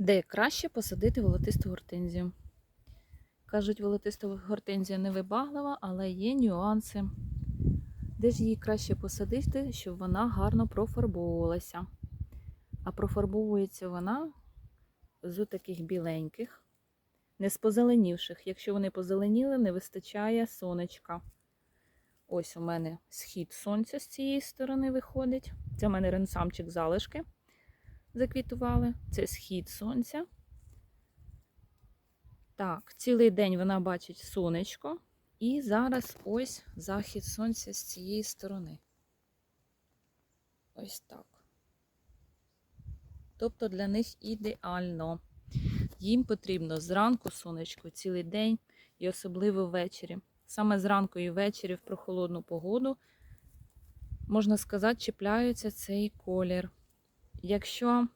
Де краще посадити волотисту гортензію? Кажуть, волотиста гортензія невибаглива, але є нюанси. Де ж її краще посадити, щоб вона гарно профарбовувалася? А профарбовується вона з таких біленьких, не з позеленівших. Якщо вони позеленіли, не вистачає сонечка. Ось у мене схід сонця з цієї сторони виходить. Це у мене ренсамчик залишки заквітували. Це схід сонця. Так, цілий день вона бачить сонечко. І зараз ось захід сонця з цієї сторони. Ось так. Тобто для них ідеально. Їм потрібно зранку сонечко цілий день і особливо ввечері. Саме зранку і ввечері в прохолодну погоду, можна сказати, чіпляються цей колір. Якщо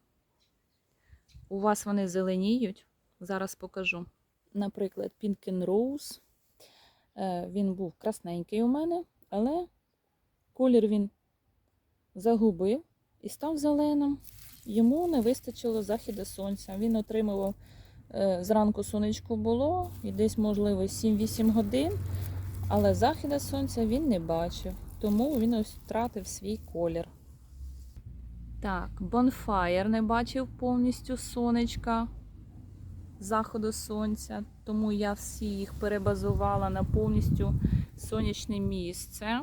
у вас вони зеленіють, зараз покажу. Наприклад, Pink Rose. Е, Він був красненький у мене, але колір він загубив і став зеленим. Йому не вистачило західу сонця. Він отримував е, зранку сонечко було і десь, можливо, 7-8 годин, але західа сонця він не бачив, тому він ось втратив свій колір. Так, Bonfire не бачив повністю сонечка, заходу сонця, тому я всі їх перебазувала на повністю сонячне місце.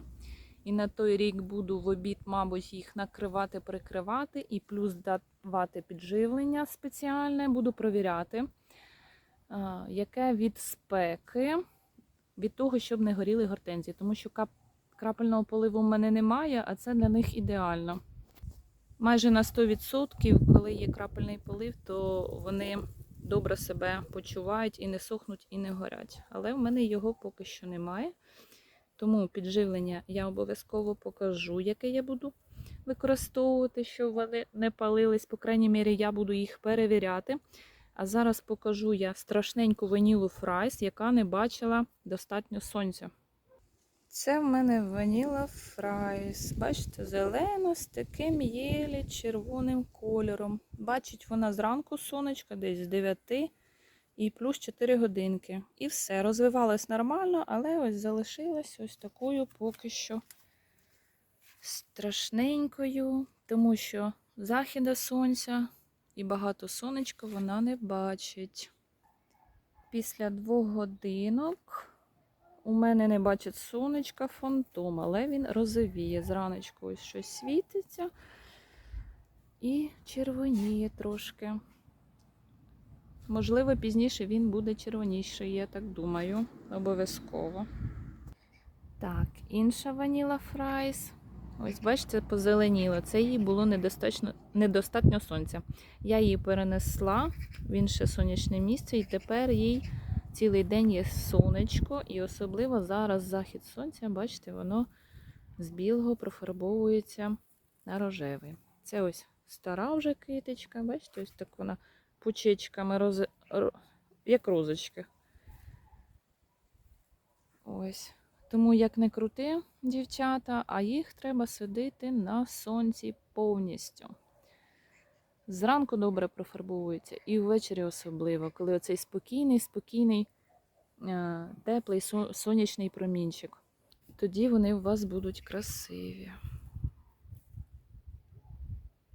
І на той рік буду в обід, мабуть, їх накривати, прикривати, і плюс давати підживлення спеціальне, буду провіряти, яке від спеки, від того, щоб не горіли гортензії, тому що крапельного поливу в мене немає, а це для них ідеально. Майже на 100%, коли є крапельний полив, то вони добре себе почувають і не сохнуть, і не горять. Але в мене його поки що немає. Тому підживлення я обов'язково покажу, яке я буду використовувати, щоб вони не палились. По крайній мірі, я буду їх перевіряти. А зараз покажу я страшненьку ванілу фрайс, яка не бачила достатньо сонця. Це в мене ваніла фрайс. Бачите, зелена з таким єлі червоним кольором. Бачить вона зранку сонечка, десь з 9 і плюс 4 годинки. І все, розвивалась нормально, але ось залишилась ось такою поки що страшненькою, тому що західа сонця і багато сонечка вона не бачить. Після двох годинок у мене не бачить сонечка фантом, але він розовіє. Зраночку ось щось світиться і червоніє трошки. Можливо, пізніше він буде червоніший, я так думаю, обов'язково. Так, інша ваніла фрайс. Ось, бачите, позеленіло. Це їй було недостатньо, недостатньо сонця. Я її перенесла в інше сонячне місце, і тепер їй цілий день є сонечко, і особливо зараз захід сонця, бачите, воно з білого профарбовується на рожевий. Це ось стара вже китичка, бачите, ось так вона пучечками роз... як розочки. Ось. Тому як не крути, дівчата, а їх треба садити на сонці повністю. Зранку добре профарбовуються і ввечері особливо, коли оцей спокійний, спокійний, е, теплий сонячний промінчик. Тоді вони у вас будуть красиві.